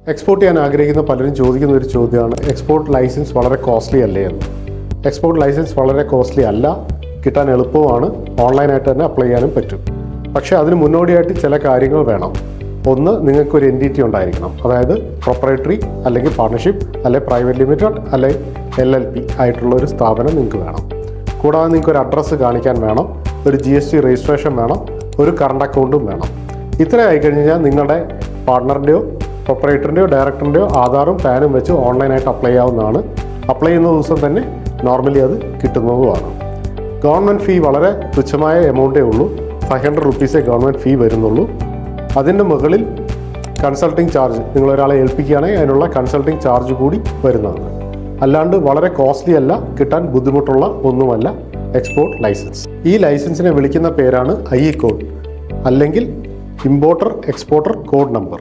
Export ചെയ്യാൻ ആഗ്രഹിക്കുന്ന പലരും ചോദിക്കുന്ന ഒരു ചോദ്യമാണ് എക്സ്പോർട്ട് ലൈസൻസ് വളരെ കോസ്റ്റ്ലി അല്ലേ? എന്ന്. എക്സ്പോർട്ട് ലൈസൻസ് വളരെ കോസ്റ്റ്ലി അല്ല കിട്ടാൻ എളുപ്പമാണ് ഓൺലൈനായിട്ട് തന്നെ അപ്ലൈ ചെയ്യാനും പറ്റും. പക്ഷേ അതിന് മുന്നോടിയായിട്ട് ചില കാര്യങ്ങൾ വേണം. ഒന്ന് നിങ്ങൾക്കൊരു എന്റിറ്റി ഉണ്ടായിരിക്കണം. അതായത് പ്രൊപ്പറേറ്ററി അല്ലെങ്കിൽ പാർട്ണർഷിപ്പ് അല്ലെങ്കിൽ പ്രൈവറ്റ് ലിമിറ്റഡ് അല്ലെങ്കിൽ എൽ എൽ പി ആയിട്ടുള്ള ഒരു സ്ഥാപനം നിങ്ങൾക്ക് വേണം. കൂടാതെ നിങ്ങൾക്ക് ഒരു അഡ്രസ്സ് കാണിക്കാൻ വേണം ഒരു ജി എസ് ടി രജിസ്ട്രേഷൻ വേണം ഒരു കറണ്ട് അക്കൗണ്ടും വേണം. ഇത്ര ആയി കഴിഞ്ഞാൽ നിങ്ങളുടെ പാർട്ട്ണറിന്റെയോ പ്രൊപ്പറേറ്ററിന്റെയോ ഡയറക്ടറിന്റെയോ ആധാറും പാനും വെച്ച് ഓൺലൈനായിട്ട് അപ്ലൈ ചെയ്യാവുന്നതാണ് അപ്ലൈ ചെയ്യുന്ന ദിവസം തന്നെ നോർമലി അത് കിട്ടുന്നതുമാണ്. ഗവൺമെന്റ് ഫീ വളരെ തുച്ഛമായ എമൗണ്ടേ ഉള്ളൂ. ഫൈവ് ഹൺഡ്രഡ് റുപ്പീസേ ഗവൺമെന്റ് ഫീ വരുന്നുള്ളൂ. അതിന്റെ മുകളിൽ കൺസൾട്ടിങ് ചാർജ് നിങ്ങളൊരാളെ ഏൽപ്പിക്കുകയാണെങ്കിൽ അതിനുള്ള കൺസൾട്ടിങ് ചാർജ് കൂടി വരുന്നതാണ്. അല്ലാണ്ട് വളരെ കോസ്റ്റ്ലി അല്ല കിട്ടാൻ ബുദ്ധിമുട്ടുള്ള ഒന്നുമല്ല എക്സ്പോർട്ട് ലൈസൻസ് ഈ ലൈസൻസിനെ വിളിക്കുന്ന പേരാണ് ഐ കോഡ് അല്ലെങ്കിൽ ഇമ്പോർട്ടർ എക്സ്പോർട്ടർ കോഡ് നമ്പർ